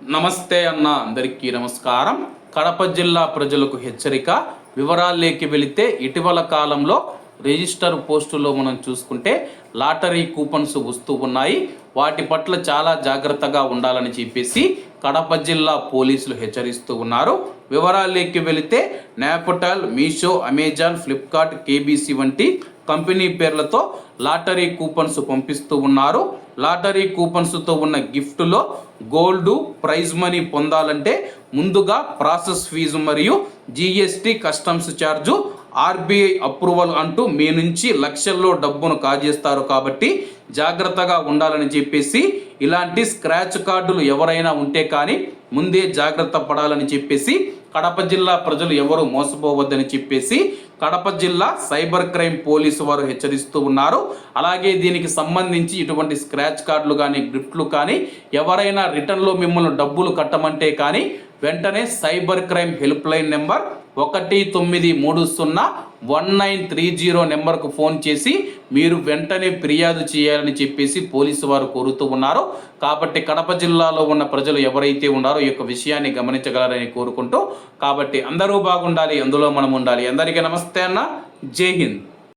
నమస్తే అన్న అందరికీ నమస్కారం. కడప జిల్లా ప్రజలకు హెచ్చరిక వివరాల్లోకి వెళితే ఇటీవల కాలంలో రిజిస్టర్ పోస్టులో మనం చూసుకుంటే లాటరీ కూపన్స్ వస్తూ ఉన్నాయి. వాటి పట్ల చాలా జాగ్రత్తగా ఉండాలని చెప్పేసి కడప జిల్లా పోలీసులు హెచ్చరిస్తూ ఉన్నారు. వివరాల్లోకి వెళితే నేపటాల్ మీషో అమెజాన్ ఫ్లిప్కార్ట్ కేబీసీ వంటి కంపెనీ పేర్లతో లాటరీ కూపన్స్ పంపిస్తూ ఉన్నారు. లాటరీ కూపన్స్తో ఉన్న గిఫ్ట్లో గోల్డ్ ప్రైజ్ మనీ పొందాలంటే ముందుగా ప్రాసెస్ ఫీజు మరియు GST customs charge RBI approval అంటూ మీ నుంచి లక్షల్లో డబ్బును కాజేస్తారు కాబట్టి జాగ్రత్తగా ఉండాలని చెప్పేసి ఇలాంటి స్క్రాచ్ కార్డులు ఎవరైనా ఉంటే కానీ ముందే జాగ్రత్త పడాలని చెప్పేసి కడప జిల్లా ప్రజలు ఎవరు మోసపోవద్దని చెప్పేసి కడప జిల్లా సైబర్ క్రైమ్ పోలీసు వారు హెచ్చరిస్తూ ఉన్నారు. అలాగే దీనికి సంబంధించి ఇటువంటి స్క్రాచ్ కార్డులు కానీ గిఫ్ట్లు కానీ ఎవరైనా రిటర్న్లో మిమ్మల్ని డబ్బులు కట్టమంటే కానీ వెంటనే cyber crime help line number ఒకటి తొమ్మిది మూడు సున్నా వన్ నైన్ త్రీ జీరో నెంబర్కు ఫోన్ చేసి మీరు వెంటనే ఫిర్యాదు చేయాలని చెప్పేసి పోలీసు వారు కోరుతూ ఉన్నారు. కాబట్టి కడప జిల్లాలో ఉన్న ప్రజలు ఎవరైతే ఉన్నారో ఈ యొక్క విషయాన్ని గమనించగలరని కోరుకుంటూ కాబట్టి అందరూ బాగుండాలి అందులో మనం ఉండాలి. అందరికీ నమస్తే అన్న. జై హింద్.